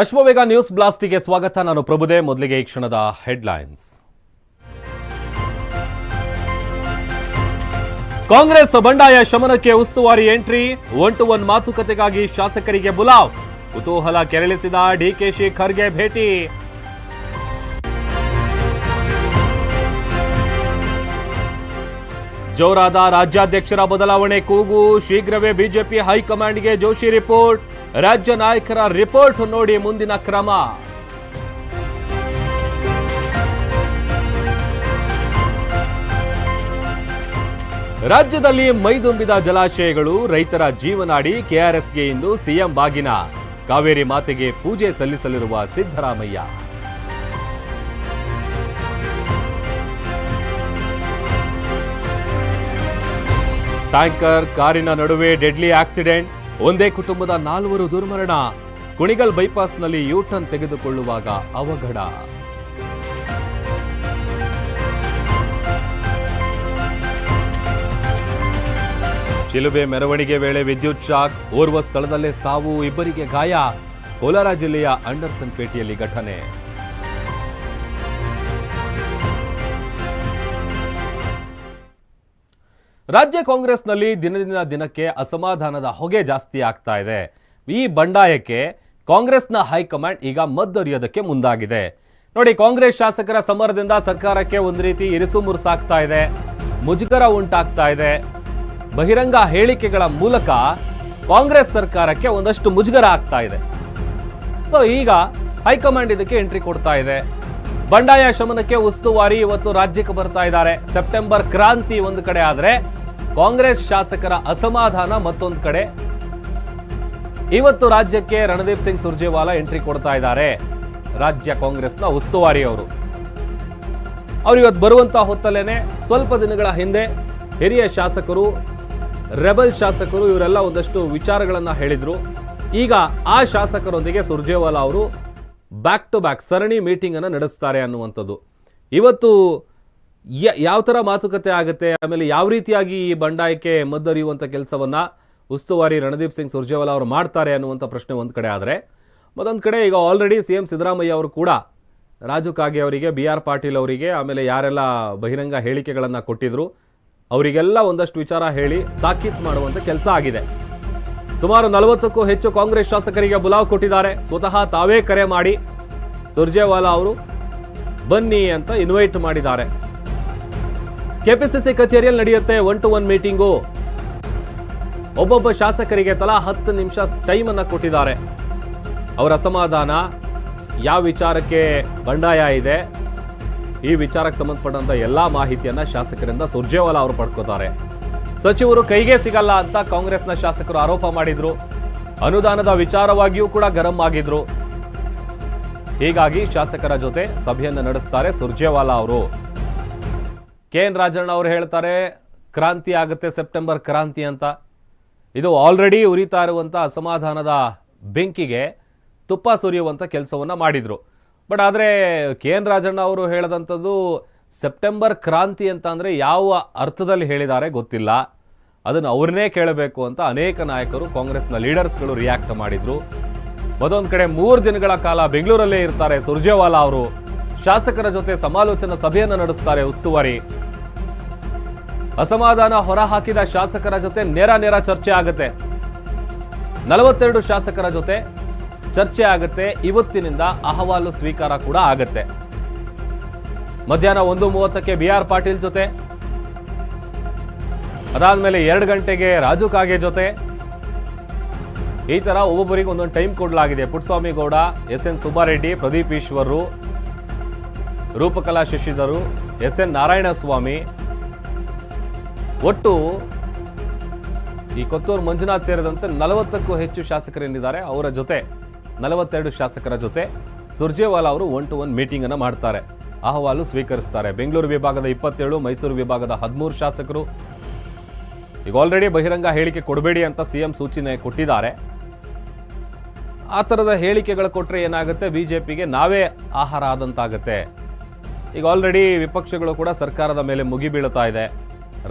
Ashwavega news ಬ್ಲಾಸ್ಟಿಗೆ ಸ್ವಾಗತ. ನಾನು ಪ್ರಭುದೇ, ಮೊದಲಿಗೆ ಈ ಕ್ಷಣದ ಹೆಡ್ಲೈನ್ಸ್. ಕಾಂಗ್ರೆಸ್ ಬಂಡಾಯ ಶಮನಕ್ಕೆ ಉಸ್ತುವಾರಿ ಎಂಟ್ರಿ, ಒನ್ ಟು ಒನ್ ಮಾತುಕತೆಗಾಗಿ ಶಾಸಕರಿಗೆ ಬುಲಾವ್. ಕುತೂಹಲ ಕೆರಳಿಸಿದ ಡಿಕೆಶಿ ಖರ್ಗೆ ಭೇಟಿ. ಜೋರಾದ ರಾಜ್ಯಾಧ್ಯಕ್ಷರ ಬದಲಾವಣೆ ಕೂಗು, ಶೀಘ್ರವೇ ಬಿಜೆಪಿ ಹೈಕಮಾಂಡ್ಗೆ ಜೋಶಿ ರಿಪೋರ್ಟ್. ರಾಜ್ಯ ನಾಯಕರ ರಿಪೋರ್ಟ್ ನೋಡಿ ಮುಂದಿನ ಕ್ರಮ. ರಾಜ್ಯದಲ್ಲಿ ಮೈದುಂಬಿದ ಜಲಾಶಯಗಳು ರೈತರ ಜೀವನಾಡಿ ಕೆಆರ್ಎಸ್ಗೆ ಇಂದು ಸಿಎಂ ಬಾಗಿನ. ಕಾವೇರಿ ಮಾತೆಗೆ ಪೂಜೆ ಸಲ್ಲಿಸಲಿರುವ ಸಿದ್ದರಾಮಯ್ಯ. ಟ್ಯಾಂಕರ್ ಕಾರಿನ ನಡುವೆ ಡೆಡ್ಲಿ ಆಕ್ಸಿಡೆಂಟ್. ಒಂದೇ ಕುಟುಂಬದ ನಾಲ್ವರು ದುರ್ಮರಣ ಕುಣಿಗಲ್ ಬೈಪಾಸ್ನಲ್ಲಿ ಯೂಟರ್ನ್ ತೆಗೆದುಕೊಳ್ಳುವಾಗ ಅವಘಡ. ಶಿಲುಬೆ ಮೆರವಣಿಗೆ ವೇಳೆ ವಿದ್ಯುತ್ ಶಾಕ್, ಓರ್ವ ಸ್ಥಳದಲ್ಲೇ ಸಾವು, ಇಬ್ಬರಿಗೆ ಗಾಯ, ಕೋಲಾರ ಜಿಲ್ಲೆಯ ಅಂಡರ್ಸನ್ ಪೇಟೆಯಲ್ಲಿ ಘಟನೆ. ರಾಜ್ಯ ಕಾಂಗ್ರೆಸ್ನಲ್ಲಿ ದಿನದಿಂದ ದಿನಕ್ಕೆ ಅಸಮಾಧಾನದ ಹೊಗೆ ಜಾಸ್ತಿ ಆಗ್ತಾ ಇದೆ. ಈ ಬಂಡಾಯಕ್ಕೆ ಕಾಂಗ್ರೆಸ್ನ ಹೈಕಮಾಂಡ್ ಈಗ ಮದ್ದರಿಯೋದಕ್ಕೆ ಮುಂದಾಗಿದೆ. ನೋಡಿ, ಕಾಂಗ್ರೆಸ್ ಶಾಸಕರ ಸಮರದಿಂದ ಸರ್ಕಾರಕ್ಕೆ ಒಂದು ರೀತಿ ಇರಿಸು ಮುರುಸಾಗ್ತಾ ಇದೆ, ಮುಜುಗರ ಉಂಟಾಗ್ತಾ ಇದೆ. ಬಹಿರಂಗ ಹೇಳಿಕೆಗಳ ಮೂಲಕ ಕಾಂಗ್ರೆಸ್ ಸರ್ಕಾರಕ್ಕೆ ಒಂದಷ್ಟು ಮುಜುಗರ ಆಗ್ತಾ ಇದೆ. ಸೊ, ಈಗ ಹೈಕಮಾಂಡ್ ಇದಕ್ಕೆ ಎಂಟ್ರಿ ಕೊಡ್ತಾ ಇದೆ. ಬಂಡಾಯ ಶಮನಕ್ಕೆ ಉಸ್ತುವಾರಿ ಇವತ್ತು ರಾಜ್ಯಕ್ಕೆ ಬರ್ತಾ ಇದ್ದಾರೆ. ಸೆಪ್ಟೆಂಬರ್ ಕ್ರಾಂತಿ ಒಂದು ಕಡೆ ಆದ್ರೆ ಕಾಂಗ್ರೆಸ್ ಶಾಸಕರ ಅಸಮಾಧಾನ ಮತ್ತೊಂದು ಕಡೆ. ಇವತ್ತು ರಾಜ್ಯಕ್ಕೆ ರಣದೀಪ್ ಸಿಂಗ್ ಸುರ್ಜೇವಾಲಾ ಎಂಟ್ರಿ ಕೊಡ್ತಾ ಇದ್ದಾರೆ. ರಾಜ್ಯ ಕಾಂಗ್ರೆಸ್ನ ಉಸ್ತುವಾರಿ ಅವರು. ಅವ್ರು ಇವತ್ತು ಬರುವಂತ ಹೊತ್ತಲ್ಲೇನೆ ಸ್ವಲ್ಪ ದಿನಗಳ ಹಿಂದೆ ಹಿರಿಯ ಶಾಸಕರು, ರೆಬಲ್ ಶಾಸಕರು ಇವರೆಲ್ಲ ಒಂದಷ್ಟು ವಿಚಾರಗಳನ್ನು ಹೇಳಿದರು. ಈಗ ಆ ಶಾಸಕರೊಂದಿಗೆ ಸುರ್ಜೇವಾಲಾ ಅವರು ಬ್ಯಾಕ್ ಟು ಬ್ಯಾಕ್ ಸರಣಿ ಮೀಟಿಂಗ್ ಅನ್ನು ನಡೆಸ್ತಾರೆ ಅನ್ನುವಂಥದ್ದು. ಇವತ್ತು ಯಾವ ಥರ ಮಾತುಕತೆ ಆಗುತ್ತೆ, ಆಮೇಲೆ ಯಾವ ರೀತಿಯಾಗಿ ಈ ಬಂಡಾಯಕ್ಕೆ ಮದ್ದರಿಯುವಂಥ ಕೆಲಸವನ್ನ ಉಸ್ತುವಾರಿ ರಣದೀಪ್ ಸಿಂಗ್ ಸುರ್ಜೇವಾಲಾ ಅವರು ಮಾಡ್ತಾರೆ ಅನ್ನುವಂಥ ಪ್ರಶ್ನೆ ಒಂದು ಕಡೆ ಆದರೆ, ಮತ್ತೊಂದು ಕಡೆ ಈಗ ಆಲ್ರೆಡಿ ಸಿ ಎಂ ಸಿದ್ದರಾಮಯ್ಯ ಅವರು ಕೂಡ ರಾಜು ಕಾಗೆ ಅವರಿಗೆ ಬಿ ಆರ್ ಪಾಟೀಲ್ ಅವರಿಗೆ, ಆಮೇಲೆ ಯಾರೆಲ್ಲ ಬಹಿರಂಗ ಹೇಳಿಕೆಗಳನ್ನು ಕೊಟ್ಟಿದ್ರು, ಅವರಿಗೆಲ್ಲ ಒಂದಷ್ಟು ವಿಚಾರ ಹೇಳಿ ತಾಕೀತ್ ಮಾಡುವಂಥ ಕೆಲಸ ಆಗಿದೆ. ಸುಮಾರು ನಲವತ್ತಕ್ಕೂ ಹೆಚ್ಚು ಕಾಂಗ್ರೆಸ್ ಶಾಸಕರಿಗೆ ಬುಲಾವ್ ಕೊಟ್ಟಿದ್ದಾರೆ. ಸ್ವತಃ ತಾವೇ ಕರೆ ಮಾಡಿ ಸುರ್ಜೇವಾಲಾ ಅವರು ಬನ್ನಿ ಅಂತ ಇನ್ವೈಟ್ ಮಾಡಿದ್ದಾರೆ. ಕೆಪಿಸಿಸಿ ಕಚೇರಿಯಲ್ಲಿ ನಡೆಯುತ್ತೆ ಒನ್ ಟು ಒನ್ ಮೀಟಿಂಗು ಒಬ್ಬೊಬ್ಬ ಶಾಸಕರಿಗೆ ತಲಾ ಹತ್ತು ನಿಮಿಷ ಟೈಮ್ ಅನ್ನ ಕೊಟ್ಟಿದ್ದಾರೆ. ಅವರ ಅಸಮಾಧಾನ, ಯಾವ ವಿಚಾರಕ್ಕೆ ಬಂಡಾಯ ಇದೆ, ಈ ವಿಚಾರಕ್ಕೆ ಸಂಬಂಧಪಟ್ಟಂತ ಎಲ್ಲಾ ಮಾಹಿತಿಯನ್ನ ಶಾಸಕರಿಂದ ಸುರ್ಜೇವಾಲಾ ಅವರು ಪಡ್ಕೋತಾರೆ. ಸಚಿವರು ಕೈಗೆ ಸಿಗಲ್ಲ ಅಂತ ಕಾಂಗ್ರೆಸ್ನ ಶಾಸಕರು ಆರೋಪ ಮಾಡಿದ್ರು. ಅನುದಾನದ ವಿಚಾರವಾಗಿಯೂ ಕೂಡ ಗರಂ ಆಗಿದ್ರು. ಹೀಗಾಗಿ ಶಾಸಕರ ಜೊತೆ ಸಭೆಯನ್ನು ನಡೆಸ್ತಾರೆ ಸುರ್ಜೇವಾಲಾ ಅವರು. ಕೆ ಎನ್ ರಾಜಣ್ಣ ಅವರು ಹೇಳ್ತಾರೆ, ಕ್ರಾಂತಿ ಆಗುತ್ತೆ ಸೆಪ್ಟೆಂಬರ್ ಕ್ರಾಂತಿ ಅಂತ. ಇದು ಆಲ್ರೆಡಿ ಉರಿತಾ ಇರುವಂಥ ಅಸಮಾಧಾನದ ಬೆಂಕಿಗೆ ತುಪ್ಪ ಸುರಿಯುವಂಥ ಕೆಲಸವನ್ನು ಮಾಡಿದರು. ಬಟ್ ಆದರೆ ಕೆ ಎನ್ ರಾಜಣ್ಣ ಅವರು ಹೇಳದಂಥದ್ದು, ಸೆಪ್ಟೆಂಬರ್ ಕ್ರಾಂತಿ ಅಂತ ಅಂದರೆ ಯಾವ ಅರ್ಥದಲ್ಲಿ ಹೇಳಿದ್ದಾರೆ ಗೊತ್ತಿಲ್ಲ. ಅದನ್ನು ಅವ್ರನ್ನೇ ಕೇಳಬೇಕು ಅಂತ ಅನೇಕ ನಾಯಕರು, ಕಾಂಗ್ರೆಸ್ನ ಲೀಡರ್ಸ್ಗಳು ರಿಯಾಕ್ಟ್ ಮಾಡಿದರು. ಮತ್ತೊಂದು ಕಡೆ ಮೂರು ದಿನಗಳ ಕಾಲ ಬೆಂಗಳೂರಲ್ಲೇ ಇರ್ತಾರೆ ಸುರ್ಜೇವಾಲಾ ಅವರು. ಶಾಸಕರ ಜೊತೆ ಸಮಾಲೋಚನಾ ಸಭೆಯನ್ನು ನಡೆಸುತ್ತಾರೆ ಉಸ್ತುವಾರಿ. ಅಸಮಾಧಾನ ಹೊರಹಾಕಿದ ಶಾಸಕರ ಜೊತೆ ನೇರ ನೇರ ಚರ್ಚೆ ಆಗುತ್ತೆ. ನಲವತ್ತೆರಡು ಶಾಸಕರ ಜೊತೆ ಚರ್ಚೆ ಆಗುತ್ತೆ. ಇವತ್ತಿನಿಂದ ಅಹವಾಲು ಸ್ವೀಕಾರ ಕೂಡ ಆಗತ್ತೆ. ಮಧ್ಯಾಹ್ನ ಒಂದು ಮೂವತ್ತಕ್ಕೆ ಬಿ ಆರ್ ಪಾಟೀಲ್ ಜೊತೆ. ಅದಾದ್ಮೇಲೆ ಎರಡು ಗಂಟೆಗೆ ರಾಜು ಕಾಗೆ ಜೊತೆ. ಈ ತರ ಒಬ್ಬೊಬ್ಬರಿಗೆ ಒಂದೊಂದು ಟೈಮ್ ಕೊಡಲಾಗಿದೆ. Puttaswamy Gowda S N Subbareddy, Pradeep Roopakala Shashidhar S N Narayanaswamy. ಒಟ್ಟು ಈ ಕೊತ್ತೂರು ಮಂಜುನಾಥ್ ಸೇರಿದಂತೆ ನಲವತ್ತಕ್ಕೂ ಹೆಚ್ಚು ಶಾಸಕರೇನಿದ್ದಾರೆ ಅವರ ಜೊತೆ ನಲವತ್ತೆರಡು ಶಾಸಕರ ಜೊತೆ ಸುರ್ಜೇವಾಲಾ ಅವರು ಒನ್ ಟು ಒನ್ ಮೀಟಿಂಗ್ ಅನ್ನು ಮಾಡ್ತಾರೆ. ಅಹವಾಲು ಸ್ವೀಕರಿಸ್ತಾರೆ. ಬೆಂಗಳೂರು ವಿಭಾಗದ ಇಪ್ಪತ್ತೇಳು, ಮೈಸೂರು ವಿಭಾಗದ ಹದಿಮೂರು ಶಾಸಕರು. ಈಗ ಆಲ್ರೆಡಿ ಬಹಿರಂಗ ಹೇಳಿಕೆ ಕೊಡಬೇಡಿ ಅಂತ ಸಿಎಂ ಸೂಚನೆ ಕೊಟ್ಟಿದ್ದಾರೆ. ಆ ಥರದ ಹೇಳಿಕೆಗಳು ಕೊಟ್ಟರೆ ಏನಾಗುತ್ತೆ? ಬಿಜೆಪಿಗೆ ನಾವೇ ಆಹಾರ ಆದಂತಾಗುತ್ತೆ. ಈಗ ಆಲ್ರೆಡಿ ವಿಪಕ್ಷಗಳು ಕೂಡ ಸರ್ಕಾರದ ಮೇಲೆ ಮುಗಿ ಬೀಳುತ್ತಾ ಇದೆ.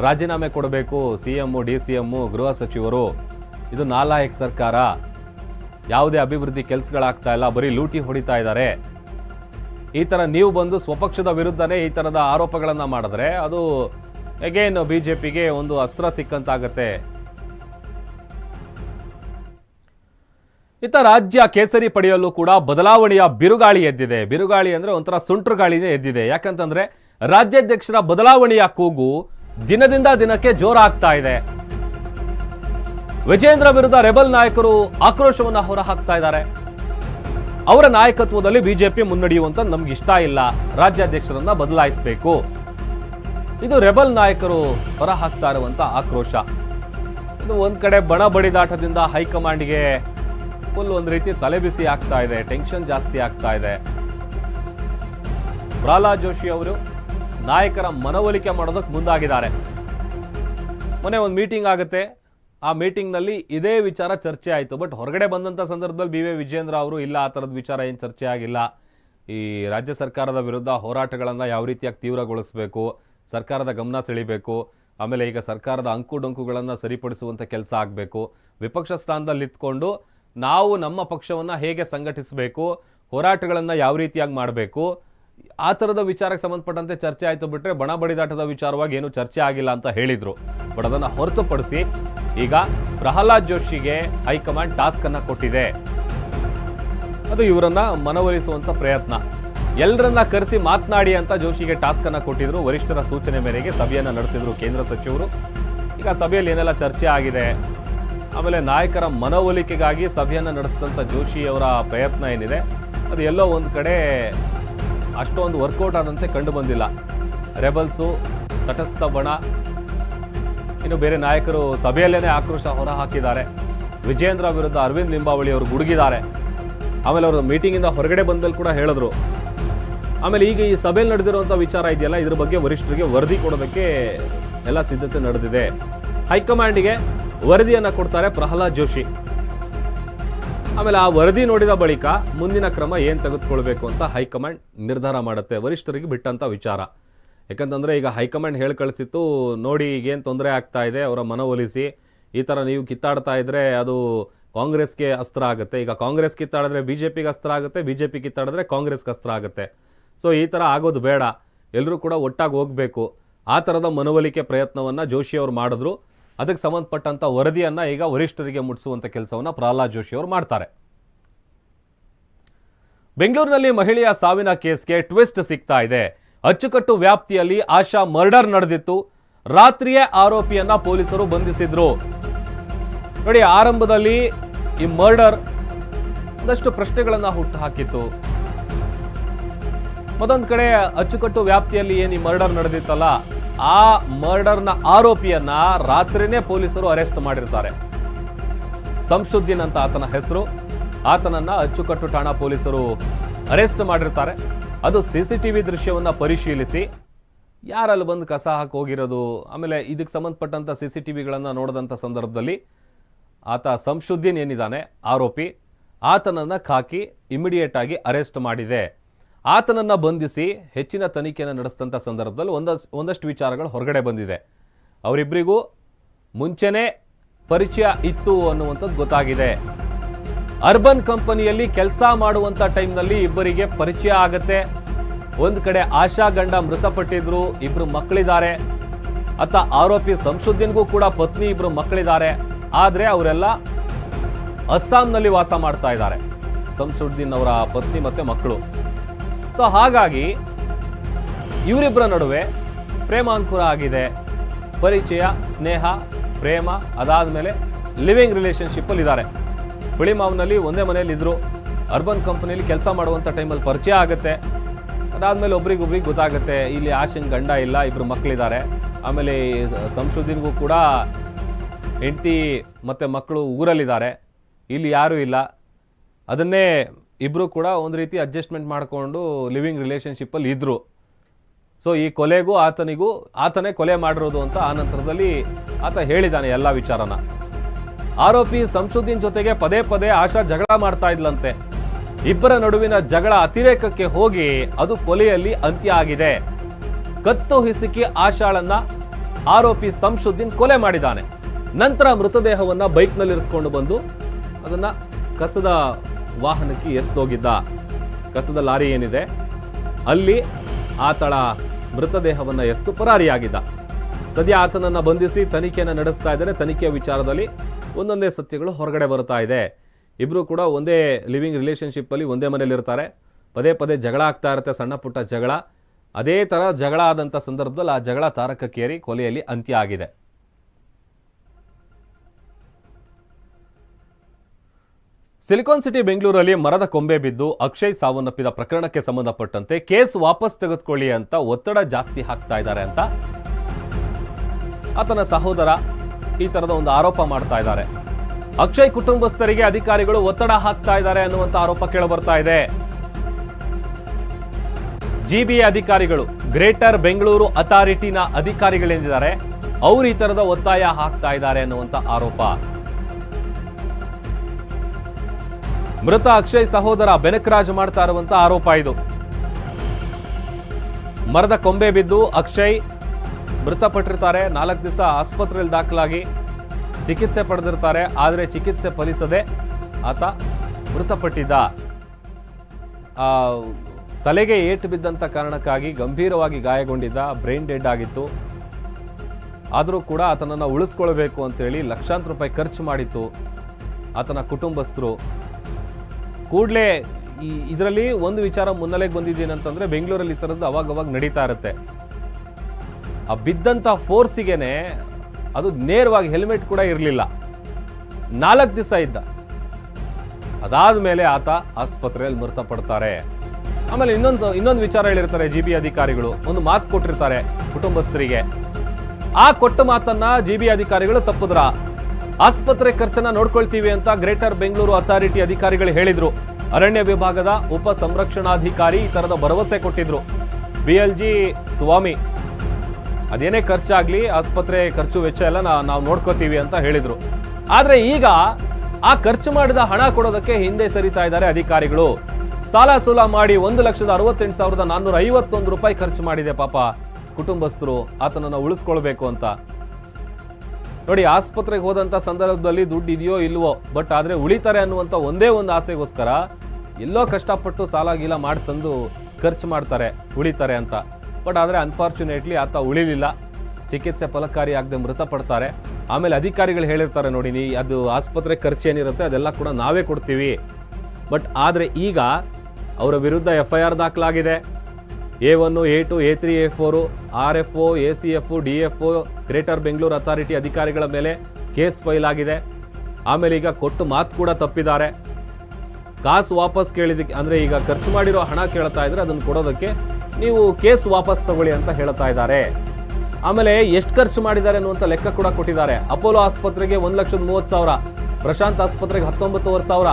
ರಾಜೀನಾಮೆ ಕೊಡಬೇಕು C M D C M ಗೃಹ ಸಚಿವರು. ಇದು ನಾಲಾಯಕ್ ಸರ್ಕಾರ. ಯಾವುದೇ ಅಭಿವೃದ್ಧಿ ಕೆಲಸಗಳಾಗ್ತಾ ಇಲ್ಲ, ಬರೀ ಲೂಟಿ ಹೊಡಿತಾ ಇದ್ದಾರೆ. ಈ ಥರ ನೀವು ಬಂದು ಸ್ವಪಕ್ಷದ ವಿರುದ್ಧನೇ ಈ ಥರದ ಆರೋಪಗಳನ್ನು ಮಾಡಿದ್ರೆ ಅದು ಅಗೇನ್ ಬಿ ಜೆ ಪಿಗೆ ಒಂದು ಅಸ್ತ್ರ ಸಿಕ್ಕಂತಾಗತ್ತೆ. ಇತ್ತ ರಾಜ್ಯ ಕೇಸರಿ ಪಡೆಯಲು ಕೂಡ ಬದಲಾವಣೆಯ ಬಿರುಗಾಳಿ ಎದ್ದಿದೆ. ಬಿರುಗಾಳಿ ಅಂದ್ರೆ ಒಂಥರ ಸುಂಟ್ರು ಗಾಳಿನೇ ಎದ್ದಿದೆ. ಯಾಕಂತಂದ್ರೆ ರಾಜ್ಯಾಧ್ಯಕ್ಷರ ಬದಲಾವಣೆಯ ಕೂಗು ದಿನದಿಂದ ದಿನಕ್ಕೆ ಜೋರಾಗ್ತಾ ಇದೆ. ವಿಜೇಂದ್ರ ವಿರುದ್ಧ ರೆಬಲ್ ನಾಯಕರು ಆಕ್ರೋಶವನ್ನ ಹೊರಹಾಕ್ತಾ ಇದ್ದಾರೆ. ಅವರ ನಾಯಕತ್ವದಲ್ಲಿ ಬಿಜೆಪಿ ಮುನ್ನಡೆಯುವಂತ ನಮ್ಗೆ ಇಷ್ಟ ಇಲ್ಲ. ರಾಜ್ಯಾಧ್ಯಕ್ಷರನ್ನ ಬದಲಾಯಿಸಬೇಕು. ಇದು ರೆಬಲ್ ನಾಯಕರು ಹೊರಹಾಕ್ತಾ ಇರುವಂತ ಆಕ್ರೋಶ. ಇದು ಒಂದ್ ಕಡೆ ಬಣ ಬಡಿದಾಟದಿಂದ ಹೈಕಮಾಂಡ್ಗೆ ಫುಲ್ ಒಂದು ರೀತಿ ತಲೆಬಿಸಿ ಆಗ್ತಾ ಇದೆ ಟೆನ್ಷನ್ ಜಾಸ್ತಿ ಆಗ್ತಾ ಇದೆ. ಪ್ರಹ್ಲಾದ್ ಜೋಶಿ ಅವರು ನಾಯಕರ ಮನವೊಲಿಕೆ ಮಾಡೋದಕ್ಕೆ ಮುಂದಾಗಿದ್ದಾರೆ. ಮೊನ್ನೆ ಒಂದು ಮೀಟಿಂಗ್ ಆಗುತ್ತೆ. ಆ ಮೀಟಿಂಗ್ನಲ್ಲಿ ಇದೇ ವಿಚಾರ ಚರ್ಚೆ ಆಯಿತು. ಬಟ್ ಹೊರಗಡೆ ಬಂದಂಥ ಸಂದರ್ಭದಲ್ಲಿ ಬಿ ವಿ ವಿಜೇಂದ್ರ ಅವರು, ಇಲ್ಲ, ಆ ಥರದ ವಿಚಾರ ಏನು ಚರ್ಚೆ ಆಗಿಲ್ಲ. ಈ ರಾಜ್ಯ ಸರ್ಕಾರದ ವಿರುದ್ಧ ಹೋರಾಟಗಳನ್ನು ಯಾವ ರೀತಿಯಾಗಿ ತೀವ್ರಗೊಳಿಸಬೇಕು, ಸರ್ಕಾರದ ಗಮನ ಸೆಳಿಬೇಕು, ಆಮೇಲೆ ಈಗ ಸರ್ಕಾರದ ಅಂಕು ಡೊಂಕುಗಳನ್ನು ಸರಿಪಡಿಸುವಂಥ ಕೆಲಸ ಆಗಬೇಕು, ವಿಪಕ್ಷ ಸ್ಥಾನದಲ್ಲಿ ಇತ್ಕೊಂಡು ನಾವು ನಮ್ಮ ಪಕ್ಷವನ್ನು ಹೇಗೆ ಸಂಘಟಿಸಬೇಕು, ಹೋರಾಟಗಳನ್ನು ಯಾವ ರೀತಿಯಾಗಿ ಮಾಡಬೇಕು, ಆ ಥರದ ವಿಚಾರಕ್ಕೆ ಸಂಬಂಧಪಟ್ಟಂತೆ ಚರ್ಚೆ ಆಯಿತು ಬಿಟ್ಟರೆ ಬಣ ಬಡಿದಾಟದ ವಿಚಾರವಾಗಿ ಏನು ಚರ್ಚೆ ಆಗಿಲ್ಲ ಅಂತ ಹೇಳಿದರು. ಬಟ್ ಅದನ್ನು ಹೊರತುಪಡಿಸಿ ಈಗ ಪ್ರಹ್ಲಾದ್ ಜೋಶಿಗೆ ಹೈಕಮಾಂಡ್ ಟಾಸ್ಕ್ ಅನ್ನ ಕೊಟ್ಟಿದೆ. ಅದು ಇವರನ್ನ ಮನವೊಲಿಸುವಂತ ಪ್ರಯತ್ನ. ಎಲ್ಲರನ್ನ ಕರೆಸಿ ಮಾತನಾಡಿ ಅಂತ ಜೋಶಿಗೆ ಟಾಸ್ಕ್ ಅನ್ನ ಕೊಟ್ಟಿದ್ರು. ವರಿಷ್ಠರ ಸೂಚನೆ ಮೇರೆಗೆ ಸಭೆಯನ್ನ ನಡೆಸಿದ್ರು ಕೇಂದ್ರ ಸಚಿವರು. ಈಗ ಸಭೆಯಲ್ಲಿ ಏನೆಲ್ಲ ಚರ್ಚೆ ಆಗಿದೆ ಆಮೇಲೆ ನಾಯಕರ ಮನವೊಲಿಕೆಗಾಗಿ ಸಭೆಯನ್ನು ನಡೆಸಿದಂಥ ಜೋಶಿ ಅವರ ಪ್ರಯತ್ನ ಏನಿದೆ, ಅದು ಎಲ್ಲೋ ಒಂದು ಕಡೆ ಅಷ್ಟೊಂದು ವರ್ಕೌಟ್ ಆದಂತೆ ಕಂಡು ಬಂದಿಲ್ಲ. ರೆಬಲ್ಸು, ತಟಸ್ಥ ಬಣ, ಇನ್ನು ಬೇರೆ ನಾಯಕರು ಸಭೆಯಲ್ಲೇ ಆಕ್ರೋಶ ಹೊರಹಾಕಿದ್ದಾರೆ. ವಿಜೇಂದ್ರ ವಿರುದ್ಧ ಅರವಿಂದ್ ಲಿಂಬಾವಳಿ ಅವರು ಗುಡುಗಿದ್ದಾರೆ. ಆಮೇಲೆ ಅವರು ಮೀಟಿಂಗಿಂದ ಹೊರಗಡೆ ಬಂದಲ್ಲಿ ಕೂಡ ಹೇಳಿದ್ರು. ಆಮೇಲೆ ಈಗ ಈ ಸಭೆಯಲ್ಲಿ ನಡೆದಿರುವಂಥ ವಿಚಾರ ಇದೆಯಲ್ಲ, ಇದ್ರ ಬಗ್ಗೆ ವರಿಷ್ಠರಿಗೆ ವರದಿ ಕೊಡೋದಕ್ಕೆ ಎಲ್ಲ ಸಿದ್ಧತೆ ನಡೆದಿದೆ. ಹೈಕಮಾಂಡಿಗೆ ವರದಿಯನ್ನು ಕೊಡ್ತಾರೆ ಪ್ರಹ್ಲಾದ್ ಜೋಶಿ. ಆಮೇಲೆ ಆ ವರದಿ ನೋಡಿದ ಬಳಿಕ ಮುಂದಿನ ಕ್ರಮ ಏನು ತೆಗೆದುಕೊಳ್ಬೇಕು ಅಂತ ಹೈಕಮಾಂಡ್ ನಿರ್ಧಾರ ಮಾಡುತ್ತೆ. ವರಿಷ್ಠರಿಗೆ ಬಿಟ್ಟಂತ ವಿಚಾರ. ಯಾಕಂತಂದ್ರೆ ಈಗ ಹೈಕಮಾಂಡ್ ಹೇಳಿ ಕಳಿಸಿತ್ತು, ನೋಡಿ ಈಗೇನು ತೊಂದರೆ ಆಗ್ತಾ ಇದೆ, ಅವರ ಮನವೊಲಿಸಿ ಈ ಥರ ನೀವು ಕಿತ್ತಾಡ್ತಾ ಇದ್ರೆ ಅದು ಕಾಂಗ್ರೆಸ್ಗೆ ಅಸ್ತ್ರ ಆಗುತ್ತೆ. ಈಗ ಕಾಂಗ್ರೆಸ್ ಕಿತ್ತಾಡಿದ್ರೆ ಬಿ ಜೆ ಪಿಗೆ ಅಸ್ತ್ರ ಆಗುತ್ತೆ ಬಿ ಜೆ ಪಿ ಕಿತ್ತಾಡಿದ್ರೆ ಕಾಂಗ್ರೆಸ್ಗೆ ಅಸ್ತ್ರ ಆಗುತ್ತೆ. ಸೊ, ಈ ಥರ ಆಗೋದು ಬೇಡ. ಎಲ್ಲರೂ ಕೂಡ ಒಟ್ಟಾಗಿ ಹೋಗಬೇಕು. ಆ ಥರದ ಮನವೊಲಿಕೆ ಪ್ರಯತ್ನವನ್ನು ಜೋಶಿ ಅವರು ಮಾಡಿದ್ರು. ಅದಕ್ಕೆ ಸಂಬಂಧಪಟ್ಟಂಥ ವರದಿಯನ್ನು ಈಗ ವರಿಷ್ಠರಿಗೆ ಮುಟ್ಟಿಸುವಂಥ ಕೆಲಸವನ್ನು ಪ್ರಹ್ಲಾದ್ ಜೋಶಿ ಅವರು ಮಾಡ್ತಾರೆ. ಬೆಂಗಳೂರಿನಲ್ಲಿ ಮಹಿಳೆಯ ಸಾವಿನ ಕೇಸ್ಗೆ ಟ್ವಿಸ್ಟ್ ಸಿಗ್ತಾ ಇದೆ. ಅಚ್ಚುಕಟ್ಟು ವ್ಯಾಪ್ತಿಯಲ್ಲಿ ಆಶಾ ಮರ್ಡರ್ ನಡೆದಿತ್ತು. ರಾತ್ರಿಯೇ ಆರೋಪಿಯನ್ನ ಪೊಲೀಸರು ಬಂಧಿಸಿದ್ರು. ನೋಡಿ, ಆರಂಭದಲ್ಲಿ ಈ ಮರ್ಡರ್ ಒಂದಷ್ಟು ಪ್ರಶ್ನೆಗಳನ್ನ ಹುಟ್ಟು ಹಾಕಿತ್ತು. ಮತ್ತೊಂದ್ ಕಡೆ ಅಚ್ಚುಕಟ್ಟು ವ್ಯಾಪ್ತಿಯಲ್ಲಿ ಏನು ಈ ಮರ್ಡರ್ ನಡೆದಿತ್ತಲ್ಲ? ಆ ಮರ್ಡರ್ನ ಆರೋಪಿಯನ್ನ ರಾತ್ರಿನೇ ಪೊಲೀಸರು ಅರೆಸ್ಟ್ ಮಾಡಿರ್ತಾರೆ. ಸಂಶುದ್ದೀನ್ ಅಂತ ಆತನ ಹೆಸರು, ಆತನನ್ನ ಅಚ್ಚುಕಟ್ಟು ಠಾಣಾ ಪೊಲೀಸರು ಅರೆಸ್ಟ್ ಮಾಡಿರ್ತಾರೆ. ಅದು ಸಿ ಸಿ ಟಿ ವಿ ದೃಶ್ಯವನ್ನ ಪರಿಶೀಲಿಸಿ, ಯಾರಲ್ಲಿ ಬಂದು ಕಸ ಹಾಕಿ ಹೋಗಿರೋದು, ಆಮೇಲೆ ಇದಕ್ಕೆ ಸಂಬಂಧಪಟ್ಟಂಥ ಸಿ ಸಿ ಟಿ ವಿಗಳನ್ನು ನೋಡಿದಂಥ ಸಂದರ್ಭದಲ್ಲಿ ಆತ ಸಂಶುದ್ದೀನ್ ಏನಿದ್ದಾನೆ ಆರೋಪಿ, ಆತನನ್ನು ಖಾಕಿ ಇಮಿಡಿಯೇಟ್ ಆಗಿ ಅರೆಸ್ಟ್ ಮಾಡಿದೆ. ಆತನನ್ನ ಬಂಧಿಸಿ ಹೆಚ್ಚಿನ ತನಿಖೆಯನ್ನು ನಡೆಸಿದಂಥ ಸಂದರ್ಭದಲ್ಲಿ ಒಂದಷ್ಟು ಒಂದಷ್ಟು ವಿಚಾರಗಳು ಹೊರಗಡೆ ಬಂದಿದೆ. ಅವರಿಬ್ಬರಿಗೂ ಮುಂಚೆನೇ ಪರಿಚಯ ಇತ್ತು ಅನ್ನುವಂಥದ್ದು ಗೊತ್ತಾಗಿದೆ. ಅರ್ಬನ್ ಕಂಪನಿಯಲ್ಲಿ ಕೆಲಸ ಮಾಡುವಂಥ ಟೈಮ್ನಲ್ಲಿ ಇಬ್ಬರಿಗೆ ಪರಿಚಯ ಆಗತ್ತೆ. ಒಂದು ಕಡೆ ಆಶಾ ಗಂಡ ಮೃತಪಟ್ಟಿದ್ರು ಇಬ್ಬರು ಮಕ್ಕಳಿದ್ದಾರೆ. ಅತ್ತ ಆರೋಪಿ ಸಂಶುದ್ದೀನ್ಗೂ ಕೂಡ ಪತ್ನಿ ಇಬ್ಬರು ಮಕ್ಕಳಿದ್ದಾರೆ. ಆದರೆ ಅವರೆಲ್ಲ ಅಸ್ಸಾಂನಲ್ಲಿ ವಾಸ ಮಾಡ್ತಾ ಇದ್ದಾರೆ. ಸಂಶುದ್ದೀನ್ ಅವರ ಪತ್ನಿ ಮತ್ತು ಮಕ್ಕಳು. ಸೊ ಹಾಗಾಗಿ ಇವರಿಬ್ಬರ ನಡುವೆ ಪ್ರೇಮಾಂಕುರ ಆಗಿದೆ. ಪರಿಚಯ, ಸ್ನೇಹ, ಪ್ರೇಮ ಅದಾದ ಮೇಲೆ ಲಿವಿಂಗ್ ರಿಲೇಷನ್ಶಿಪ್ಪಲ್ಲಿ ಇದ್ದಾರೆ ಹುಳಿಮಾವ್ನಲ್ಲಿ ಒಂದೇ ಮನೆಯಲ್ಲಿ ಇದ್ದರು ಅರ್ಬನ್ ಕಂಪ್ನಿಯಲ್ಲಿ ಕೆಲಸ ಮಾಡುವಂಥ ಟೈಮಲ್ಲಿ ಪರಿಚಯ ಆಗುತ್ತೆ. ಅದಾದಮೇಲೆ ಒಬ್ರಿಗೊಬ್ರಿಗೆ ಗೊತ್ತಾಗುತ್ತೆ, ಇಲ್ಲಿ ಆಶನ್ ಗಂಡ ಇಲ್ಲ ಇಬ್ಬರು ಮಕ್ಕಳಿದ್ದಾರೆ ಆಮೇಲೆ ಸಂಶೋಧನೆಗೂ ಕೂಡ ಹೆಂಡತಿ ಮತ್ತು ಮಕ್ಕಳು ಊರಲ್ಲಿದ್ದಾರೆ. ಇಲ್ಲಿ ಯಾರೂ ಇಲ್ಲ. ಅದನ್ನೇ ಇಬ್ಬರು ಕೂಡ ಒಂದು ರೀತಿ ಅಡ್ಜಸ್ಟ್ಮೆಂಟ್ ಮಾಡಿಕೊಂಡು ಲಿವಿಂಗ್ ರಿಲೇಷನ್ಶಿಪ್ಪಲ್ಲಿ ಇದ್ದರು ಸೊ ಈ ಕೊಲೆಗೂ ಆತನಿಗೂ, ಆತನೇ ಕೊಲೆ ಮಾಡಿರೋದು ಅಂತ ಆ ನಂತರದಲ್ಲಿ ಆತ ಹೇಳಿದ್ದಾನೆ ಎಲ್ಲ ವಿಚಾರನ. ಆರೋಪಿ ಸಂಶುದ್ದೀನ್ ಜೊತೆಗೆ ಪದೇ ಪದೇ ಆಶಾ ಜಗಳ ಮಾಡ್ತಾ ಇದ್ಲಂತೆ. ಇಬ್ಬರ ನಡುವಿನ ಜಗಳ ಅತಿರೇಕಕ್ಕೆ ಹೋಗಿ ಅದು ಕೊಲೆಯಲ್ಲಿ ಅಂತ್ಯ ಆಗಿದೆ. ಕತ್ತು ಹಿಸುಕಿ ಆಶಾಳನ್ನ ಆರೋಪಿ ಸಂಶುದ್ದೀನ್ ಕೊಲೆ ಮಾಡಿದ್ದಾನೆ ನಂತರ ಮೃತದೇಹವನ್ನ ಬೈಕ್ನಲ್ಲಿ ಇರಿಸ್ಕೊಂಡು ಬಂದು ಅದನ್ನ ಕಸದ ವಾಹನಕ್ಕೆ ಎಸ್ತೋಗಿದ್ದ. ಕಸದ ಲಾರಿ ಏನಿದೆ? ಅಲ್ಲಿ ಆತಳ ಮೃತದೇಹವನ್ನು ಎಸ್ತು ಪರಾರಿಯಾಗಿದ್ದ. ಸದ್ಯ ಆತನನ್ನ ಬಂಧಿಸಿ ತನಿಖೆಯನ್ನು ನಡೆಸ್ತಾ ಇದ್ದಾರೆ. ತನಿಖೆಯ ವಿಚಾರದಲ್ಲಿ ಒಂದೊಂದೇ ಸತ್ಯಗಳು ಹೊರಗಡೆ ಬರ್ತಾ ಇದೆ. ಇಬ್ಬರು ಕೂಡ ಒಂದೇ ಲಿವಿಂಗ್ ರಿಲೇಷನ್ಶಿಪ್ಪಲ್ಲಿ ಒಂದೇ ಮನೆಯಲ್ಲಿರ್ತಾರೆ ಪದೇ ಪದೇ ಜಗಳ ಆಗ್ತಾ ಇರುತ್ತೆ, ಸಣ್ಣ ಪುಟ್ಟ ಜಗಳ. ಅದೇ ಥರ ಜಗಳ ಆದಂಥ ಸಂದರ್ಭದಲ್ಲಿ ಆ ಜಗಳ ತಾರಕಕ್ಕೇರಿ ಕೊಲೆಯಲ್ಲಿ ಅಂತ್ಯ ಆಗಿದೆ. ಸಿಲಿಕಾನ್ ಸಿಟಿ ಬೆಂಗಳೂರಲ್ಲಿ ಮರದ ಕೊಂಬೆ ಬಿದ್ದು ಅಕ್ಷಯ್ ಸಾವನ್ನಪ್ಪಿದ ಪ್ರಕರಣಕ್ಕೆ ಸಂಬಂಧಪಟ್ಟಂತೆ ಕೇಸ್ ವಾಪಸ್ ತೆಗೆದುಕೊಳ್ಳಿ ಅಂತ ಒತ್ತಡ ಜಾಸ್ತಿ ಹಾಕ್ತಾ ಇದ್ದಾರೆ ಅಂತ ಆತನ ಸಹೋದರ ಈ ತರದ ಒಂದು ಆರೋಪ ಮಾಡ್ತಾ ಇದ್ದಾರೆ. ಅಕ್ಷಯ್ ಕುಟುಂಬಸ್ಥರಿಗೆ ಅಧಿಕಾರಿಗಳು ಒತ್ತಡ ಹಾಕ್ತಾ ಇದ್ದಾರೆ ಅನ್ನುವಂತ ಆರೋಪ ಕೇಳಬರ್ತಾ ಇದೆ. ಜಿಬಿಎ ಅಧಿಕಾರಿಗಳು, ಗ್ರೇಟರ್ ಬೆಂಗಳೂರು ಅಥಾರಿಟಿನ ಅಧಿಕಾರಿಗಳೇನಿದ್ದಾರೆ ಅವ್ರು ಈ ತರದ ಒತ್ತಾಯ ಹಾಕ್ತಾ ಇದ್ದಾರೆ ಅನ್ನುವಂತ ಆರೋಪ. ಮೃತ ಅಕ್ಷಯ್ ಸಹೋದರ ಬೆನಕರಾಜ್ ಮಾಡ್ತಾ ಇರುವಂತ ಆರೋಪ ಇದು. ಮರದ ಕೊಂಬೆ ಬಿದ್ದು ಅಕ್ಷಯ್ ಮೃತಪಟ್ಟಿರ್ತಾರೆ. ನಾಲ್ಕು ದಿವಸ ಆಸ್ಪತ್ರೆಯಲ್ಲಿ ದಾಖಲಾಗಿ ಚಿಕಿತ್ಸೆ ಪಡೆದಿರ್ತಾರೆ. ಆದರೆ ಚಿಕಿತ್ಸೆ ಫಲಿಸದೆ ಆತ ಮೃತಪಟ್ಟಿದ್ದ. ತಲೆಗೆ ಏಟು ಬಿದ್ದಂಥ ಕಾರಣಕ್ಕಾಗಿ ಗಂಭೀರವಾಗಿ ಗಾಯಗೊಂಡಿದ್ದ, ಬ್ರೈನ್ ಡೆಡ್ ಆಗಿತ್ತು. ಆದರೂ ಕೂಡ ಆತನನ್ನು ಉಳಿಸ್ಕೊಳ್ಬೇಕು ಅಂತೇಳಿ ಲಕ್ಷಾಂತರ ರೂಪಾಯಿ ಖರ್ಚು ಮಾಡಿತ್ತು ಆತನ ಕುಟುಂಬಸ್ಥರು. ಕೂಡಲೇ ಈ ಇದರಲ್ಲಿ ಒಂದು ವಿಚಾರ ಮುನ್ನೆಲೆಗೆ ಬಂದಿದ್ದೇನಂತಂದರೆ ಬೆಂಗಳೂರಲ್ಲಿ ಈ ಥರದ್ದು ಅವಾಗವಾಗ ಅವಾಗ ನಡೀತಾ ಇರುತ್ತೆ. ಆ ಬಿದ್ದಂಥ ಫೋರ್ಸಿಗೆನೆ ಅದು ನೇರವಾಗಿ ಹೆಲ್ಮೆಟ್ ಕೂಡ ಇರಲಿಲ್ಲ. ನಾಲ್ಕು ದಿವಸ ಇದ್ದ. ಅದಾದ ಮೇಲೆ ಆತ ಆಸ್ಪತ್ರೆಯಲ್ಲಿ ಮೃತಪಡ್ತಾರೆ. ಆಮೇಲೆ ಇನ್ನೊಂದು ಇನ್ನೊಂದು ವಿಚಾರ ಹೇಳಿರ್ತಾರೆ ಜಿ ಬಿ ಅಧಿಕಾರಿಗಳು. ಒಂದು ಮಾತು ಕೊಟ್ಟಿರ್ತಾರೆ ಕುಟುಂಬಸ್ಥರಿಗೆ. ಆ ಕೊಟ್ಟ ಮಾತನ್ನ ಜಿ ಬಿ ಅಧಿಕಾರಿಗಳು ತಪ್ಪಿದ್ರ? ಆಸ್ಪತ್ರೆ ಖರ್ಚನ್ನ ನೋಡ್ಕೊಳ್ತೀವಿ ಅಂತ ಗ್ರೇಟರ್ ಬೆಂಗಳೂರು ಅಥಾರಿಟಿ ಅಧಿಕಾರಿಗಳು ಹೇಳಿದ್ರು. ಅರಣ್ಯ ವಿಭಾಗದ ಉಪ ಸಂರಕ್ಷಣಾಧಿಕಾರಿ ಈ ತರದ ಭರವಸೆ ಕೊಟ್ಟಿದ್ರು. ಬಿ ಎಲ್ ಜಿ ಸ್ವಾಮಿ, ಅದೇನೇ ಖರ್ಚಾಗ್ಲಿ, ಆಸ್ಪತ್ರೆ ಖರ್ಚು ವೆಚ್ಚ ಎಲ್ಲ ನಾವು ನೋಡ್ಕೋತೀವಿ ಅಂತ ಹೇಳಿದ್ರು. ಆದ್ರೆ ಈಗ ಆ ಖರ್ಚು ಮಾಡಿದ ಹಣ ಕೊಡೋದಕ್ಕೆ ಹಿಂದೆ ಸರಿತಾ ಇದ್ದಾರೆ ಅಧಿಕಾರಿಗಳು. ಸಾಲ ಸೂಲ ಮಾಡಿ ಒಂದು ಲಕ್ಷದ ಅರವತ್ತೆಂಟು ಸಾವಿರದ ನಾನ್ನೂರ ಐವತ್ತೊಂದು ರೂಪಾಯಿ ಖರ್ಚು ಮಾಡಿದೆ ಪಾಪ. ಕುಟುಂಬಸ್ಥರು ಆತನನ್ನು ಉಳಿಸ್ಕೊಳ್ಬೇಕು ಅಂತ. ನೋಡಿ, ಆಸ್ಪತ್ರೆಗೆ ಹೋದಂಥ ಸಂದರ್ಭದಲ್ಲಿ ದುಡ್ಡು ಇದೆಯೋ ಇಲ್ವೋ, ಬಟ್ ಆದ್ರೆ ಉಳಿತಾರೆ ಅನ್ನುವಂತ ಒಂದೇ ಒಂದು ಆಸೆಗೋಸ್ಕರ ಎಲ್ಲೋ ಕಷ್ಟಪಟ್ಟು ಸಾಲ ಗೀಲ ಮಾಡಿ ತಂದು ಖರ್ಚು ಮಾಡ್ತಾರೆ, ಉಳಿತಾರೆ ಅಂತ. ಬಟ್ ಆದ್ರೆ ಅನ್ಫಾರ್ಚುನೇಟ್ಲಿ ಆತ ಉಳಿಲಿಲ್ಲ. ಚಿಕಿತ್ಸೆ ಫಲಕಾರಿ ಆಗದೆ ಮೃತಪಡ್ತಾರೆ. ಆಮೇಲೆ ಅಧಿಕಾರಿಗಳು ಹೇಳಿರ್ತಾರೆ ನೋಡಿ, ನೀ ಅದು ಆಸ್ಪತ್ರೆ ಖರ್ಚು ಏನಿರುತ್ತೆ ಅದೆಲ್ಲ ಕೂಡ ನಾವೇ ಕೊಡ್ತೀವಿ. ಬಟ್ ಆದರೆ ಈಗ ಅವರ ವಿರುದ್ಧ ಎಫ್ ಐ ಆರ್ ದಾಖಲಾಗಿದೆ. A one A two A three A four R F O A C F D F O greater Bengaluru authority ಅಧಿಕಾರಿಗಳ ಮೇಲೆ ಕೇಸ್ ಫೈಲ್ ಆಗಿದೆ. ಆಮೇಲೆ ಈಗ ಕೊಟ್ಟು ಮಾತು ಕೂಡ ತಪ್ಪಿದ್ದಾರೆ. ಕಾಸು ವಾಪಸ್ ಕೇಳಿದಕ್ಕೆ ಅಂದರೆ ಈಗ ಖರ್ಚು ಮಾಡಿರೋ ಹಣ ಕೇಳ್ತಾ ಇದ್ರೆ ಅದನ್ನು ಕೊಡೋದಕ್ಕೆ ನೀವು ಕೇಸ್ ವಾಪಸ್ ತಗೊಳ್ಳಿ ಅಂತ ಹೇಳ್ತಾ ಇದ್ದಾರೆ. ಆಮೇಲೆ ಎಷ್ಟು ಖರ್ಚು ಮಾಡಿದ್ದಾರೆ ಅನ್ನುವಂಥ ಲೆಕ್ಕ ಕೂಡ ಕೊಟ್ಟಿದ್ದಾರೆ. ಅಪೋಲೋ ಆಸ್ಪತ್ರೆಗೆ ಒಂದು ಲಕ್ಷದ ಮೂವತ್ತು ಸಾವಿರ, ಪ್ರಶಾಂತ್ ಆಸ್ಪತ್ರೆಗೆ ಹತ್ತೊಂಬತ್ತುವರೆ ಸಾವಿರ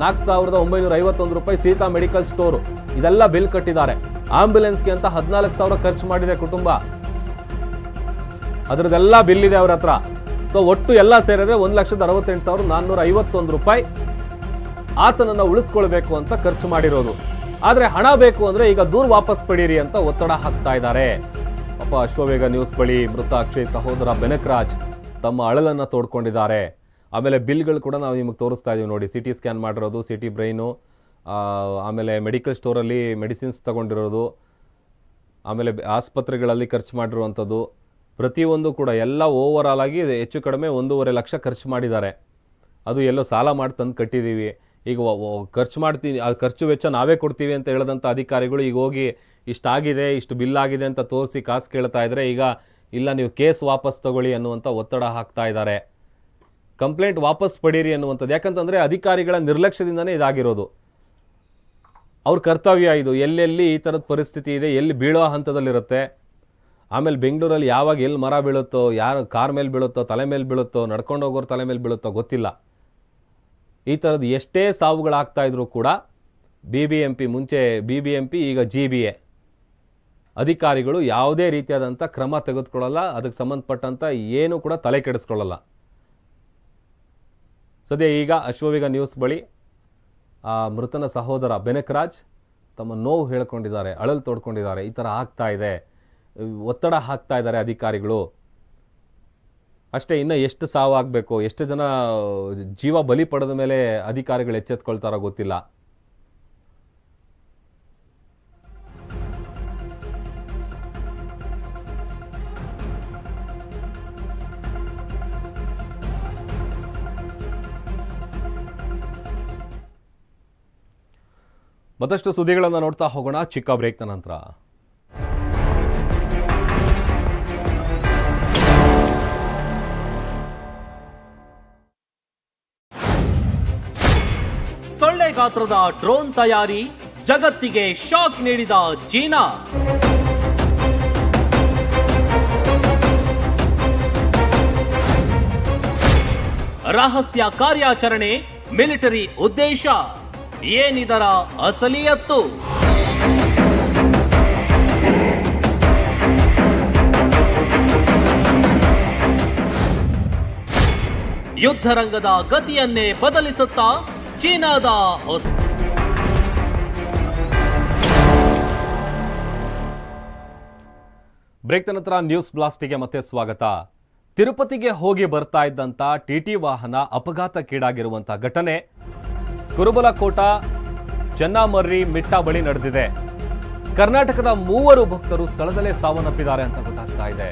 ನಾಲ್ಕು ಸಾವಿರದ ಒಂಬೈನೂರ ಐವತ್ತೊಂದು ರೂಪಾಯಿ ಸೀತಾ ಮೆಡಿಕಲ್ ಸ್ಟೋರು. ಇದೆಲ್ಲ ಬಿಲ್ ಕಟ್ಟಿದ್ದಾರೆ. ಆಂಬ್ಯುಲೆನ್ಸ್ಗೆ ಅಂತ ಹದಿನಾಲ್ಕು ಸಾವಿರ ಖರ್ಚು ಮಾಡಿದೆ ಕುಟುಂಬ. ಅದರದ್ದೆಲ್ಲ ಬಿಲ್ ಇದೆ ಅವ್ರ ಹತ್ರ. ಸೊ ಒಟ್ಟು ಎಲ್ಲ ಸೇರಿದ್ರೆ ಒಂದು ಲಕ್ಷದ ಅರವತ್ತೆಂಟು ಸಾವಿರದ ನಾನ್ನೂರ ಐವತ್ತೊಂದು ರೂಪಾಯಿ ಆತನನ್ನು ಉಳಿಸ್ಕೊಳ್ಬೇಕು ಅಂತ ಖರ್ಚು ಮಾಡಿರೋದು. ಆದರೆ ಹಣ ಬೇಕು ಅಂದರೆ ಈಗ ದೂರು ವಾಪಸ್ ಪಡೀರಿ ಅಂತ ಒತ್ತಡ ಹಾಕ್ತಾ ಇದ್ದಾರೆ. ಪಾಪ ಅಶ್ವವೇಗ ನ್ಯೂಸ್ ಬಳಿ ಮೃತ ಅಕ್ಷಯ್ ಸಹೋದರ ಬೆನಕರಾಜ್ ತಮ್ಮ ಅಳಲನ್ನು ತೋಡ್ಕೊಂಡಿದ್ದಾರೆ. ಆಮೇಲೆ ಬಿಲ್ಗಳು ಕೂಡ ನಾವು ನಿಮಗೆ ತೋರಿಸ್ತಾ ಇದ್ದೀವಿ ನೋಡಿ ಸಿ ಟಿ ಸ್ಕ್ಯಾನ್ ಮಾಡಿರೋದು ಸಿ ಟಿ ಬ್ರೈನು ಆಮೇಲೆ ಮೆಡಿಕಲ್ ಸ್ಟೋರಲ್ಲಿ ಮೆಡಿಸಿನ್ಸ್ ತಗೊಂಡಿರೋದು, ಆಮೇಲೆ ಆಸ್ಪತ್ರೆಗಳಲ್ಲಿ ಖರ್ಚು ಮಾಡಿರುವಂಥದ್ದು, ಪ್ರತಿಯೊಂದು ಕೂಡ ಎಲ್ಲ ಓವರ್ ಆಗಿ ಹೆಚ್ಚು ಕಡಿಮೆ ಒಂದೂವರೆ ಲಕ್ಷ ಖರ್ಚು ಮಾಡಿದ್ದಾರೆ. ಅದು ಎಲ್ಲೋ ಸಾಲ ಮಾಡಿ ತಂದು ಕಟ್ಟಿದ್ದೀವಿ. ಈಗ ಖರ್ಚು ಮಾಡ್ತೀವಿ, ಆ ಖರ್ಚು ವೆಚ್ಚ ನಾವೇ ಕೊಡ್ತೀವಿ ಅಂತ ಹೇಳಿದಂಥ ಅಧಿಕಾರಿಗಳು ಈಗ ಹೋಗಿ ಇಷ್ಟಾಗಿದೆ, ಇಷ್ಟು ಬಿಲ್ ಆಗಿದೆ ಅಂತ ತೋರಿಸಿ ಕಾಸು ಕೇಳ್ತಾ ಇದ್ದರೆ ಈಗ ಇಲ್ಲ, ನೀವು ಕೇಸ್ ವಾಪಸ್ ತಗೊಳ್ಳಿ ಅನ್ನುವಂಥ ಒತ್ತಡ ಹಾಕ್ತಾ ಇದ್ದಾರೆ. ಕಂಪ್ಲೇಂಟ್ ವಾಪಸ್ ಪಡೀರಿ ಅನ್ನುವಂಥದ್ದು. ಯಾಕಂತಂದರೆ ಅಧಿಕಾರಿಗಳ ನಿರ್ಲಕ್ಷ್ಯದಿಂದನೇ ಇದಾಗಿರೋದು. ಅವ್ರ ಕರ್ತವ್ಯ ಇದು. ಎಲ್ಲೆಲ್ಲಿ ಈ ಥರದ ಪರಿಸ್ಥಿತಿ ಇದೆ, ಎಲ್ಲಿ ಬೀಳೋ ಹಂತದಲ್ಲಿರುತ್ತೆ. ಆಮೇಲೆ ಬೆಂಗಳೂರಲ್ಲಿ ಯಾವಾಗ ಎಲ್ಲಿ ಮರ ಬೀಳುತ್ತೋ, ಯಾರು ಕಾರ್ ಮೇಲೆ ಬೀಳುತ್ತೋ, ತಲೆ ಮೇಲೆ ಬೀಳುತ್ತೋ, ನಡ್ಕೊಂಡು ಹೋಗೋರು ತಲೆ ಮೇಲೆ ಬೀಳುತ್ತೋ ಗೊತ್ತಿಲ್ಲ. ಈ ಥರದ್ದು ಎಷ್ಟೇ ಸಾವುಗಳಾಗ್ತಾ ಇದ್ರೂ ಕೂಡ ಬಿ ಬಿ ಎಂ ಪಿ ಮುಂಚೆ ಬಿ ಬಿ ಎಂ ಪಿ, ಈಗ ಜಿ ಬಿ ಎ. ಅಧಿಕಾರಿಗಳು ಯಾವುದೇ ರೀತಿಯಾದಂಥ ಕ್ರಮ ತೆಗೆದುಕೊಳ್ಳಲ್ಲ. ಅದಕ್ಕೆ ಸಂಬಂಧಪಟ್ಟಂಥ ಏನೂ ಕೂಡ ತಲೆ ಕೆಡಿಸ್ಕೊಳ್ಳಲ್ಲ. ಸದ್ಯ ಈಗ ಅಶ್ವವೇಗ ನ್ಯೂಸ್ ಬಳಿ, ಆ, ಮೃತನ ಸಹೋದರ ಬೆನಕರಾಜ್ ತಮ್ಮ ನೋವು ಹೇಳ್ಕೊಂಡಿದ್ದಾರೆ, ಅಳಲು ತೋಡ್ಕೊಂಡಿದ್ದಾರೆ, ಈ ಥರ ಆಗ್ತಾ ಇದೆ, ಒತ್ತಡ ಹಾಕ್ತಾ ಇದ್ದಾರೆ ಅಧಿಕಾರಿಗಳು. ಅಷ್ಟೇ, ಇನ್ನು ಎಷ್ಟು ಸಾವಾಗಬೇಕು, ಎಷ್ಟು ಜನ ಜೀವ ಬಲಿ ಪಡೆದ ಮೇಲೆ ಅಧಿಕಾರಿಗಳು ಎಚ್ಚೆತ್ಕೊಳ್ತಾರೋ ಗೊತ್ತಿಲ್ಲ. ಮತ್ತಷ್ಟು ಸುದ್ದಿಗಳನ್ನು ನೋಡ್ತಾ ಹೋಗೋಣ. ಚಿಕ್ಕ ಬ್ರೇಕ್ನ ನಂತರ. ಸೊಳ್ಳೆ ಗಾತ್ರದ ಡ್ರೋನ್ ತಯಾರಿ ಜಗತ್ತಿಗೆ ಶಾಕ್ ನೀಡಿದ ಚೀನಾ ರಹಸ್ಯ ಕಾರ್ಯಾಚರಣೆ, ಮಿಲಿಟರಿ ಉದ್ದೇಶ. ಏನಿದರ ಅಸಲಿಯತ್ತು? ಯುದ್ಧರಂಗದ ಗತಿಯನ್ನೇ ಬದಲಿಸುತ್ತಾ ಚೀನಾದ ಹೊಸ ಬ್ರೇಕ್ ನಂತರ ನ್ಯೂಸ್ ಬ್ಲಾಸ್ಟಿಗೆ ಮತ್ತೆ ಸ್ವಾಗತ. ತಿರುಪತಿಗೆ ಹೋಗಿ ಬರ್ತಾ ಇದ್ದಂತ ಟಿಟಿ ವಾಹನ ಅಪಘಾತಕ್ಕೀಡಾಗಿರುವಂಥ ಘಟನೆ ಕುರುಬಲಕೋಟ ಚೆನ್ನಮರ್ರಿ, ಮಿಟ್ಟಾ ಬಳಿ ನಡೆದಿದೆ. ಕರ್ನಾಟಕದ ಮೂವರು ಭಕ್ತರು ಸ್ಥಳದಲ್ಲೇ ಸಾವನ್ನಪ್ಪಿದ್ದಾರೆ ಅಂತ ಗೊತ್ತಾಗ್ತಾ ಇದೆ.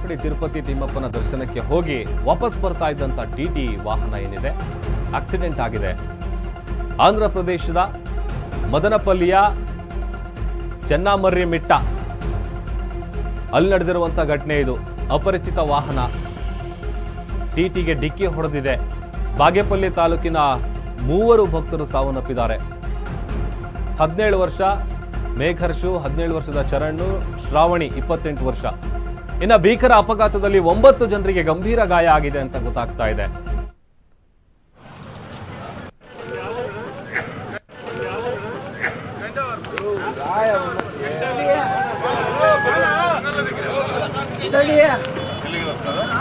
ನೋಡಿ, ತಿರುಪತಿ ತಿಮ್ಮಪ್ಪನ ದರ್ಶನಕ್ಕೆ ಹೋಗಿ ವಾಪಸ್ ಬರ್ತಾ ಇದ್ದಂತ ಟಿಟಿ ವಾಹನ ಏನಿದೆ? ಆಕ್ಸಿಡೆಂಟ್ ಆಗಿದೆ. ಆಂಧ್ರ ಪ್ರದೇಶದ ಮದನಪಲ್ಲಿಯ ಚೆನ್ನಮರ್ರಿ ಮಿಟ್ಟ. ಅಲ್ಲಿ ನಡೆದಿರುವಂಥ ಘಟನೆ ಇದು. ಅಪರಿಚಿತ ವಾಹನ. ಟಿಟಿಗೆ ಡಿಕ್ಕಿ ಹೊಡೆದಿದೆ. ಬಾಗೇಪಲ್ಲಿ ತಾಲೂಕಿನ ಮೂವರು ಭಕ್ತರು ಸಾವನ್ನಪ್ಪಿದ್ದಾರೆ. ಹದಿನೇಳು ವರ್ಷ ಮೇಘರ್ಷು ಹದಿನೇಳು ವರ್ಷದ ಚರಣ್ಣು ಶ್ರಾವಣಿ ಇಪ್ಪತ್ತೆಂಟು ವರ್ಷ. ಇನ್ನು ಭೀಕರ ಅಪಘಾತದಲ್ಲಿ ಒಂಬತ್ತು ಜನರಿಗೆ ಗಂಭೀರ ಗಾಯ ಆಗಿದೆ ಅಂತ ಗೊತ್ತಾಗ್ತಾ ಇದೆ.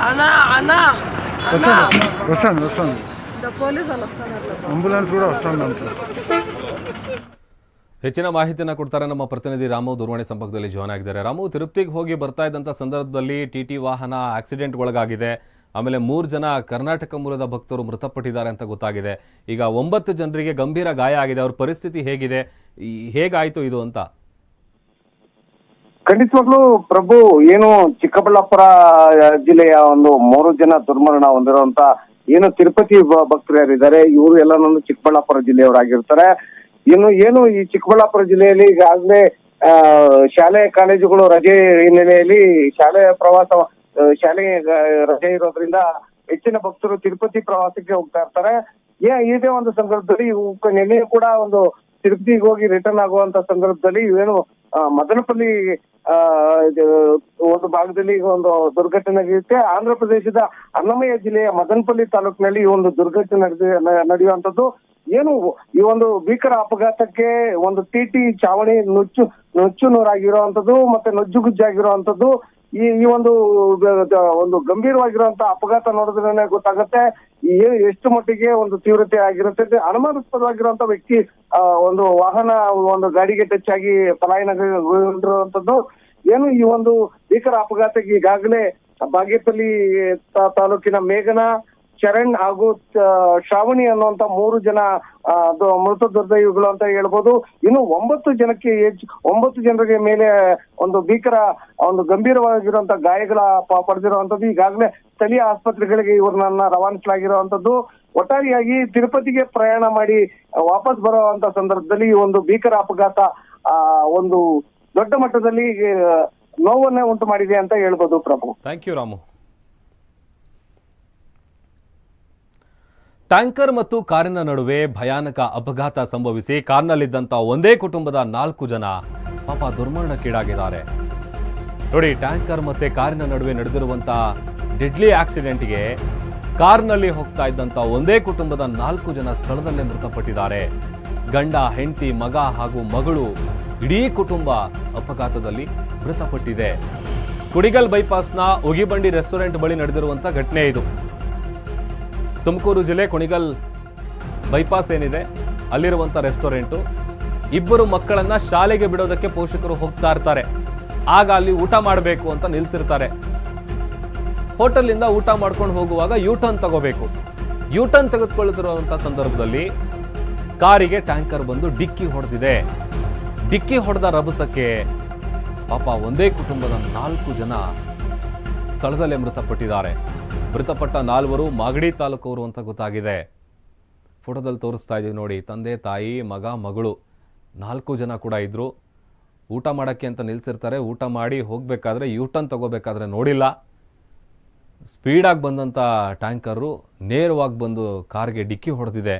ಅಣ್ಣ ಅಣ್ಣ ಹೆಚ್ಚಿನ ಮಾಹಿತಿಯನ್ನು ಕೊಡ್ತಾರೆ ನಮ್ಮ ಪ್ರತಿನಿಧಿ ರಾಮು ದೂರವಾಣಿ ಸಂಪರ್ಕದಲ್ಲಿ ಜಾಯ್ನ್ ಆಗಿದ್ದಾರೆ. ರಾಮು ತಿರುಪ್ತಿಗೆ ಹೋಗಿ ಬರ್ತಾ ಇದ್ದಂಥ ಸಂದರ್ಭದಲ್ಲಿ ಟಿ ಟಿ ವಾಹನ ಆಕ್ಸಿಡೆಂಟ್ ಒಳಗಾಗಿದೆ. ಆಮೇಲೆ ಮೂರು ಜನ ಕರ್ನಾಟಕ ಮೂಲದ ಭಕ್ತರು ಮೃತಪಟ್ಟಿದ್ದಾರೆ ಅಂತ ಗೊತ್ತಾಗಿದೆ. ಈಗ ಒಂಬತ್ತು ಜನರಿಗೆ ಗಂಭೀರ ಗಾಯ ಆಗಿದೆ. ಅವ್ರ ಪರಿಸ್ಥಿತಿ ಹೇಗಿದೆ? ಹೇಗಾಯಿತು ಇದು ಅಂತ? ಖಂಡಿತವಾಗ್ಲೂ ಪ್ರಭು ಏನು ಚಿಕ್ಕಬಳ್ಳಾಪುರ ಜಿಲ್ಲೆಯ ಒಂದು ಮೂರು ಜನ ದುರ್ಮರಣ ಹೊಂದಿರುವಂತ ಏನು ತಿರುಪತಿ ಭಕ್ತರು ಯಾರಿದ್ದಾರೆ, ಇವರು ನನ್ನ ಚಿಕ್ಕಬಳ್ಳಾಪುರ ಜಿಲ್ಲೆಯವರಾಗಿರ್ತಾರೆ. ಇನ್ನು ಏನು ಈ ಚಿಕ್ಕಬಳ್ಳಾಪುರ ಜಿಲ್ಲೆಯಲ್ಲಿ ಈಗಾಗಲೇ ಶಾಲೆ, ಕಾಲೇಜುಗಳು ರಜೆ ಹಿನ್ನೆಲೆಯಲ್ಲಿ ಶಾಲೆ ಪ್ರವಾಸ ಶಾಲೆ ರಜೆ ಇರೋದ್ರಿಂದ ಹೆಚ್ಚಿನ ಭಕ್ತರು ತಿರುಪತಿ ಪ್ರವಾಸಕ್ಕೆ ಹೋಗ್ತಾ ಇರ್ತಾರೆ. ಏ, ಇದೇ ಒಂದು ಸಂದರ್ಭದಲ್ಲಿ ನಿನ್ನೆ ಕೂಡ ಒಂದು ತಿರುಪತಿಗೆ ಹೋಗಿ ರಿಟರ್ನ್ ಆಗುವಂತ ಸಂದರ್ಭದಲ್ಲಿ ಇವೇನು ಮದನಪಲ್ಲಿ ಒಂದು ಭಾಗದಲ್ಲಿ ಒಂದು ದುರ್ಘಟನೆ ನಡೆಯುತ್ತೆ. ಆಂಧ್ರ ಪ್ರದೇಶದ ಅನ್ನಮಯ್ಯ ಜಿಲ್ಲೆಯ ಮದನಪಲ್ಲಿ ತಾಲೂಕಿನಲ್ಲಿ ಈ ಒಂದು ದುರ್ಘಟನೆ ನಡೆಯುವಂತದ್ದು ಏನು ಈ ಒಂದು ಭೀಕರ ಅಪಘಾತಕ್ಕೆ ಒಂದು ಟಿಟಿ ಚಾವಣಿ ನುಚ್ಚು ನುಚ್ಚು ನೂರಾಗಿರುವಂತದ್ದು ಮತ್ತೆ ನುಜ್ಜುಗುಜ್ಜಾಗಿರುವಂತದ್ದು ಈ ಈ ಒಂದು ಒಂದು ಗಂಭೀರವಾಗಿರುವಂತಹ ಅಪಘಾತ ನೋಡಿದ್ರೆ ಗೊತ್ತಾಗುತ್ತೆ. ಏನು ಎಷ್ಟು ಮಟ್ಟಿಗೆ ಒಂದು ತೀವ್ರತೆ ಆಗಿರುತ್ತೆ ಅನುಮಾನಾಸ್ಪದವಾಗಿರುವಂತಹ ವ್ಯಕ್ತಿ ಒಂದು ವಾಹನ, ಒಂದು ಗಾಡಿಗೆ ಟಚ್ ಆಗಿ ಪಲಾಯನಗೊಂಡಿರುವಂತದ್ದು ಏನು ಈ ಒಂದು ಭೀಕರ ಅಪಘಾತಕ್ಕೆ ಈಗಾಗಲೇ ಬಾಗೇಪಲ್ಲಿ ತಾಲೂಕಿನ ಮೇಘನ ಚರಣ್ ಹಾಗೂ ಶ್ರಾವಣಿ ಅನ್ನುವಂತ ಮೂರು ಜನ ಮೃತ ದುರ್ದೈವಿಗಳು ಅಂತ ಹೇಳ್ಬೋದು. ಇನ್ನು ಒಂಬತ್ತು ಜನಕ್ಕೆ ಹೆಚ್ಚು ಒಂಬತ್ತು ಜನರಿಗೆ ಮೇಲೆ ಒಂದು ಭೀಕರ, ಒಂದು ಗಂಭೀರವಾಗಿರುವಂತ ಗಾಯಗಳ ಪಡೆದಿರುವಂತದ್ದು ಈಗಾಗಲೇ ಸ್ಥಳೀಯ ಆಸ್ಪತ್ರೆಗಳಿಗೆ ಇವ್ರನ್ನ ರವಾನಿಸಲಾಗಿರುವಂತದ್ದು ಒಟ್ಟಾರೆಯಾಗಿ ತಿರುಪತಿಗೆ ಪ್ರಯಾಣ ಮಾಡಿ ವಾಪಸ್ ಬರುವಂತ ಸಂದರ್ಭದಲ್ಲಿ ಈ ಒಂದು ಭೀಕರ ಅಪಘಾತ, ಆ, ಒಂದು ದೊಡ್ಡ ಮಟ್ಟದಲ್ಲಿ ನೋವನ್ನೇ ಉಂಟು ಮಾಡಿದೆ ಅಂತ ಹೇಳ್ಬೋದು Prabhu. Thank you Ramu. Tanker ಮತ್ತು ಕಾರಿನ ನಡುವೆ ಭಯಾನಕ ಅಪಘಾತ ಸಂಭವಿಸಿ ಕಾರ್ನಲ್ಲಿದ್ದಂಥ ಒಂದೇ ಕುಟುಂಬದ ನಾಲ್ಕು ಜನ ಪಾಪ ದುರ್ಮರಣಕ್ಕೀಡಾಗಿದ್ದಾರೆ. ನೋಡಿ, ಟ್ಯಾಂಕರ್ ಮತ್ತೆ ಕಾರಿನ ನಡುವೆ ನಡೆದಿರುವಂಥ ಡೆಡ್ಲಿ ಆಕ್ಸಿಡೆಂಟ್ಗೆ ಕಾರ್ನಲ್ಲಿ ಹೋಗ್ತಾ ಇದ್ದಂಥ ಒಂದೇ ಕುಟುಂಬದ ನಾಲ್ಕು ಜನ ಸ್ಥಳದಲ್ಲೇ ಮೃತಪಟ್ಟಿದ್ದಾರೆ. ಗಂಡ, ಹೆಂಡತಿ, ಮಗ ಹಾಗೂ ಮಗಳು ಇಡೀ ಕುಟುಂಬ ಅಪಘಾತದಲ್ಲಿ ಮೃತಪಟ್ಟಿದೆ. ಕುಡಿಗಲ್ ಬೈಪಾಸ್ನ ಉಗಿಬಂಡಿ ರೆಸ್ಟೋರೆಂಟ್ ಬಳಿ ನಡೆದಿರುವಂಥ ಘಟನೆ ಇದು. ತುಮಕೂರು ಜಿಲ್ಲೆ ಕುಣಿಗಲ್ ಬೈಪಾಸ್ ಏನಿದೆ ಅಲ್ಲಿರುವಂಥ ರೆಸ್ಟೋರೆಂಟು ಇಬ್ಬರು ಮಕ್ಕಳನ್ನ ಶಾಲೆಗೆ ಬಿಡೋದಕ್ಕೆ ಪೋಷಕರು ಹೋಗ್ತಾ ಇರ್ತಾರೆ. ಆಗ ಅಲ್ಲಿ ಊಟ ಮಾಡಬೇಕು ಅಂತ ನಿಲ್ಸಿರ್ತಾರೆ. ಹೋಟೆಲಿಂದ ಊಟ ಮಾಡ್ಕೊಂಡು ಹೋಗುವಾಗ ಯೂಟರ್ನ್ ತಗೋಬೇಕು. ಯೂಟರ್ನ್ ತೆಗೆದುಕೊಳ್ಳುತ್ತಿರುವಂಥ ಸಂದರ್ಭದಲ್ಲಿ ಕಾರಿಗೆ ಟ್ಯಾಂಕರ್ ಬಂದು ಡಿಕ್ಕಿ ಹೊಡೆದಿದೆ. ಡಿಕ್ಕಿ ಹೊಡೆದ ರಭಸಕ್ಕೆ ಪಾಪ ಒಂದೇ ಕುಟುಂಬದ ನಾಲ್ಕು ಜನ ಸ್ಥಳದಲ್ಲೇ ಮೃತಪಟ್ಟಿದ್ದಾರೆ. ಮೃತಪಟ್ಟ ನಾಲ್ವರು ಮಾಗಡಿ ತಾಲೂಕವರು ಅಂತ ಗೊತ್ತಾಗಿದೆ. ಫೋಟೋದಲ್ಲಿ ತೋರಿಸ್ತಾ ಇದ್ದೀವಿ ನೋಡಿ, ತಂದೆ, ತಾಯಿ, ಮಗ, ಮಗಳು. ನಾಲ್ಕು ಜನ ಕೂಡ ಇದ್ದರು ಊಟ ಮಾಡೋಕ್ಕೆ ಅಂತ ನಿಲ್ಸಿರ್ತಾರೆ. ಊಟ ಮಾಡಿ ಹೋಗಬೇಕಾದ್ರೆ ಯೂಟರ್ನ್ ತಗೋಬೇಕಾದ್ರೆ ನೋಡಿಲ್ಲ. ಸ್ಪೀಡಾಗಿ ಬಂದಂಥ ಟ್ಯಾಂಕರು ನೇರವಾಗಿ ಬಂದು ಕಾರ್ಗೆ ಡಿಕ್ಕಿ ಹೊಡೆದಿದೆ.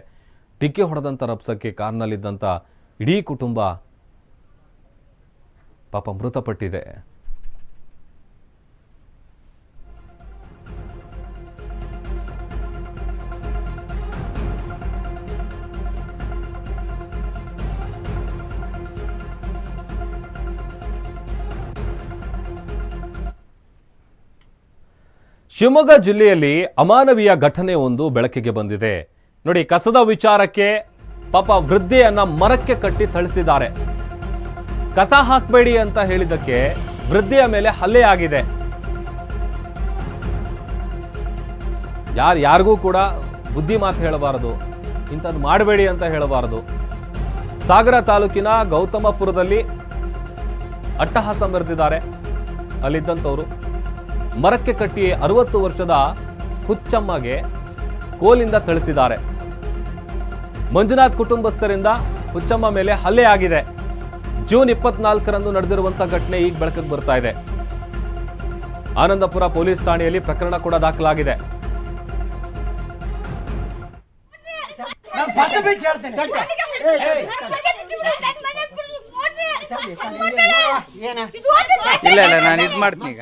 ಡಿಕ್ಕಿ ಹೊಡೆದಂಥ ರಪ್ಸಕ್ಕೆ ಕಾರ್ನಲ್ಲಿದ್ದಂಥ ಇಡೀ ಕುಟುಂಬ ಪಾಪ ಮೃತಪಟ್ಟಿದೆ. ಶಿವಮೊಗ್ಗ ಜಿಲ್ಲೆಯಲ್ಲಿ ಅಮಾನವೀಯ ಘಟನೆ ಒಂದು ಬೆಳಕಿಗೆ ಬಂದಿದೆ. ನೋಡಿ, ಕಸದ ವಿಚಾರಕ್ಕೆ ಪಾಪ ವೃದ್ಧೆಯನ್ನ ಮರಕ್ಕೆ ಕಟ್ಟಿ ಥಳಿಸಿದ್ದಾರೆ. ಕಸ ಹಾಕಬೇಡಿ ಅಂತ ಹೇಳಿದ್ದಕ್ಕೆ ವೃದ್ಧೆಯ ಮೇಲೆ ಹಲ್ಲೆ ಆಗಿದೆ. ಯಾರು, ಯಾರಿಗೂ ಕೂಡ ಬುದ್ಧಿ ಮಾತು ಹೇಳಬಾರದು, ಇಂಥದ್ದು ಮಾಡಬೇಡಿ ಅಂತ ಹೇಳಬಾರದು. ಸಾಗರ ತಾಲೂಕಿನ ಗೌತಮಪುರದಲ್ಲಿ ಅಟ್ಟಹಾಸ ಮೆರೆದಿದ್ದಾರೆ ಅಲ್ಲಿದ್ದಂಥವ್ರು. ಮರಕ್ಕೆ ಕಟ್ಟಿ ಅರವತ್ತು ವರ್ಷದ ಹುಚ್ಚಮ್ಮಗೆ ಕೋಲಿಂದ ಥಳಿಸಿದ್ದಾರೆ ಮಂಜುನಾಥ್ ಕುಟುಂಬಸ್ಥರಿಂದ ಹುಚ್ಚಮ್ಮ ಮೇಲೆ ಹಲ್ಲೆ ಆಗಿದೆ ಜೂನ್ ಇಪ್ಪತ್ನಾಲ್ಕರಂದು ನಡೆದಿರುವಂತಹ ಘಟನೆ ಈಗ ಬೆಳಕಿಗೆ ಬರ್ತಾ ಇದೆ ಆನಂದಪುರ ಪೊಲೀಸ್ ಠಾಣೆಯಲ್ಲಿ ಪ್ರಕರಣ ಕೂಡ ದಾಖಲಾಗಿದೆ ಇಲ್ಲ ಇಲ್ಲ ನಾನು ಇದು ಮಾಡ್ತೀನಿ ಈಗ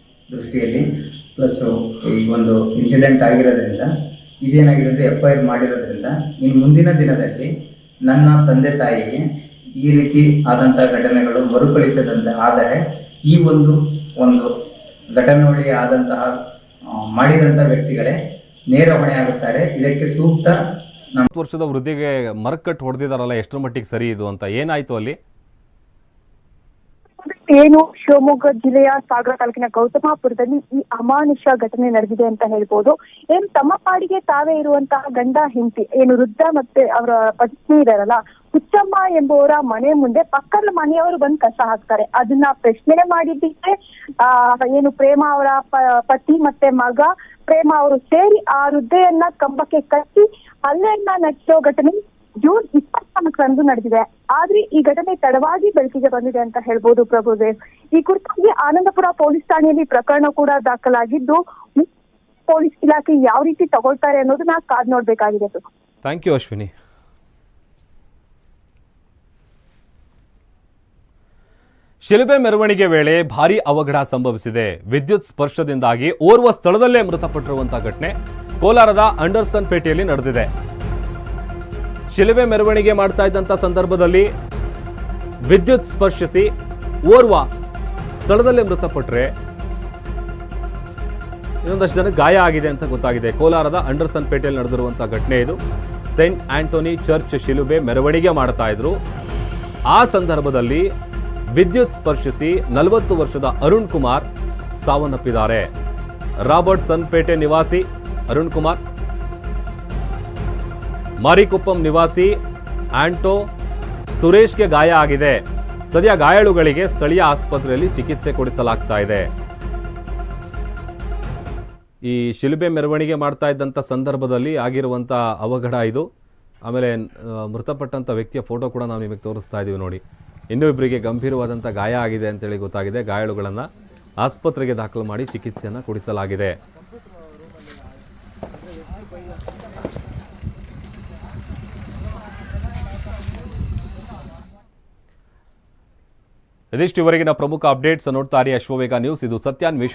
ದೃಷ್ಟಿಯಲ್ಲಿ. ಪ್ಲಸ್ಸು ಈ ಒಂದು ಇನ್ಸಿಡೆಂಟ್ ಆಗಿರೋದ್ರಿಂದ ಇದೇನಾಗಿದೆ ಅಂದರೆ ಎಫ್ ಐ ಆರ್ ಮಾಡಿರೋದ್ರಿಂದ, ಇನ್ನು ಮುಂದಿನ ದಿನದಲ್ಲಿ ನನ್ನ ತಂದೆ ತಾಯಿಗೆ ಈ ರೀತಿ ಆದಂಥ ಘಟನೆಗಳು ಮರುಕಳಿಸದಂತೆ ಆದರೆ, ಈ ಒಂದು ಒಂದು ಘಟನೆಯಲ್ಲಿ ಆದಂತಹ ಮಾಡಿದಂಥ ವ್ಯಕ್ತಿಗಳೇ ನೇರ ಹೊಣೆ ಆಗುತ್ತಾರೆ. ಇದಕ್ಕೆ ಸೂಕ್ತ ನಮ್ಮ ವರ್ಷದ ವೃದ್ಧಿಗೆ ಮರಕಟ್ಟು ಹೊಡೆದಿದಾರಲ್ಲ ಎಷ್ಟರ ಮಟ್ಟಿಗೆ ಸರಿ ಇದು ಅಂತ ಏನಾಯ್ತು ಅಲ್ಲಿ? ಏನು? ಶಿವಮೊಗ್ಗ ಜಿಲ್ಲೆಯ ಸಾಗರ ತಾಲೂಕಿನ ಗೌತಮಾಪುರದಲ್ಲಿ ಈ ಅಮಾನುಷ ಘಟನೆ ನಡೆದಿದೆ ಅಂತ ಹೇಳ್ಬೋದು. ಏನು ತಮ್ಮ ಪಾಡಿಗೆ ತಾವೇ ಇರುವಂತಹ ಗಂಡ, ಹೆಂಡತಿ, ಏನು ವೃದ್ಧ ಮತ್ತೆ ಅವರ ಪತ್ನಿ ಇದಾರಲ್ಲ, ಹುಚ್ಚಮ್ಮ ಎಂಬುವರ ಮನೆ ಮುಂದೆ ಪಕ್ಕದ ಮನೆಯವರು ಬಂದು ಕಸ ಹಾಕ್ತಾರೆ. ಅದನ್ನ ಪ್ರಶ್ನೆ ಮಾಡಿದ್ದಕ್ಕೆ ಆ, ಏನು ಪ್ರೇಮ ಅವರ ಪತಿ ಮತ್ತೆ ಮಗ, ಪ್ರೇಮ ಅವರು ಸೇರಿ ಆ ವೃದ್ಧೆಯನ್ನ ಕಂಬಕ್ಕೆ ಕಟ್ಟಿ ಹಲ್ಲೆಯನ್ನ ನಡೆಸೋ ಘಟನೆ ಜೂನ್ ಇಪ್ಪತ್ನಾಲ್ಕರಂದು ನಡೆದಿದೆ. ಆದ್ರೆ ಈ ಘಟನೆ ತಡವಾಗಿ ಬೆಳಕಿಗೆ ಬಂದಿದೆ ಅಂತ ಹೇಳ್ಬೋದು ಪ್ರಭುದೇವ್ ಈ ಕುರಿತಾಗಿ ಆನಂದಪುರ ಪೊಲೀಸ್ ಠಾಣೆಯಲ್ಲಿ ಪ್ರಕರಣ ಕೂಡ ದಾಖಲಾಗಿದ್ದು, ಪೊಲೀಸ್ ಇಲಾಖೆ ಯಾವ ರೀತಿ ತಗೊಳ್ತಾರೆ ಅನ್ನೋದನ್ನ ಕಾದ್ ನೋಡ್ಬೇಕಾಗಿದೆ. Thank you Ashwini. ಶಿಲುಬೆ ಮೆರವಣಿಗೆ ವೇಳೆ ಭಾರೀ ಅವಘಡ ಸಂಭವಿಸಿದೆ. ವಿದ್ಯುತ್ ಸ್ಪರ್ಶದಿಂದಾಗಿ ಓರ್ವ ಸ್ಥಳದಲ್ಲೇ ಮೃತಪಟ್ಟಿರುವಂತಹ ಘಟನೆ ಕೋಲಾರದ ಅಂಡರ್ಸನ್ ಪೇಟೆಯಲ್ಲಿ ನಡೆದಿದೆ. ಶಿಲುಬೆ ಮೆರವಣಿಗೆ ಮಾಡ್ತಾ ಇದ್ದಂಥ ಸಂದರ್ಭದಲ್ಲಿ ವಿದ್ಯುತ್ ಸ್ಪರ್ಶಿಸಿ ಓರ್ವ ಸ್ಥಳದಲ್ಲೇ ಮೃತಪಟ್ಟರೆ ಇನ್ನೊಂದಷ್ಟು ಜನ ಗಾಯ ಆಗಿದೆ ಅಂತ ಗೊತ್ತಾಗಿದೆ. ಕೋಲಾರದ ಅಂಡರ್ಸನ್ ಪೇಟೆಯಲ್ಲಿ ನಡೆದಿರುವಂಥ ಘಟನೆ ಇದು. ಸೇಂಟ್ ಆಂಟೋನಿ ಚರ್ಚ್ ಶಿಲುಬೆ ಮೆರವಣಿಗೆ ಮಾಡ್ತಾ ಇದ್ರು. ಆ ಸಂದರ್ಭದಲ್ಲಿ ವಿದ್ಯುತ್ ಸ್ಪರ್ಶಿಸಿ ನಲವತ್ತು ವರ್ಷದ ಅರುಣ್ ಕುಮಾರ್ ಸಾವನ್ನಪ್ಪಿದ್ದಾರೆ. ರಾಬರ್ಟ್ ಸನ್ಪೇಟೆ ನಿವಾಸಿ ಅರುಣ್ ಕುಮಾರ್ ಮಾರಿಕೊಪ್ಪಂ ನಿವಾಸಿ ಆಂಟೋ ಸುರೇಶ್ಗೆ ಗಾಯ ಆಗಿದೆ. ಸದ್ಯ ಗಾಯಾಳುಗಳಿಗೆ ಸ್ಥಳೀಯ ಆಸ್ಪತ್ರೆಯಲ್ಲಿ ಚಿಕಿತ್ಸೆ ಕೊಡಿಸಲಾಗ್ತಾ ಇದೆ. ಈ ಶಿಲುಬೆ ಮೆರವಣಿಗೆ ಮಾಡ್ತಾ ಇದ್ದಂಥ ಸಂದರ್ಭದಲ್ಲಿ ಆಗಿರುವಂಥ ಅವಘಡ ಇದು. ಆಮೇಲೆ ಮೃತಪಟ್ಟಂಥ ವ್ಯಕ್ತಿಯ ಫೋಟೋ ಕೂಡ ನಾವು ನಿಮಗೆ ತೋರಿಸ್ತಾ ಇದ್ದೀವಿ ನೋಡಿ. ಇನ್ನೂ ಇಬ್ಬರಿಗೆ ಗಂಭೀರವಾದಂಥ ಗಾಯ ಆಗಿದೆ ಅಂತೇಳಿ ಗೊತ್ತಾಗಿದೆ. ಗಾಯಾಳುಗಳನ್ನು ಆಸ್ಪತ್ರೆಗೆ ದಾಖಲು ಮಾಡಿ ಚಿಕಿತ್ಸೆಯನ್ನು ಕೊಡಿಸಲಾಗಿದೆ. ಇದಿಷ್ಟು ಇವರೆಗಿನ ಪ್ರಮುಖ ಅಪ್ಡೇಟ್ಸ್ ನೋಡ್ತಾರೆ ಅಶ್ವವೇಗ ನ್ಯೂಸ್. ಇದು ಸತ್ಯಾನ್ವೇಷ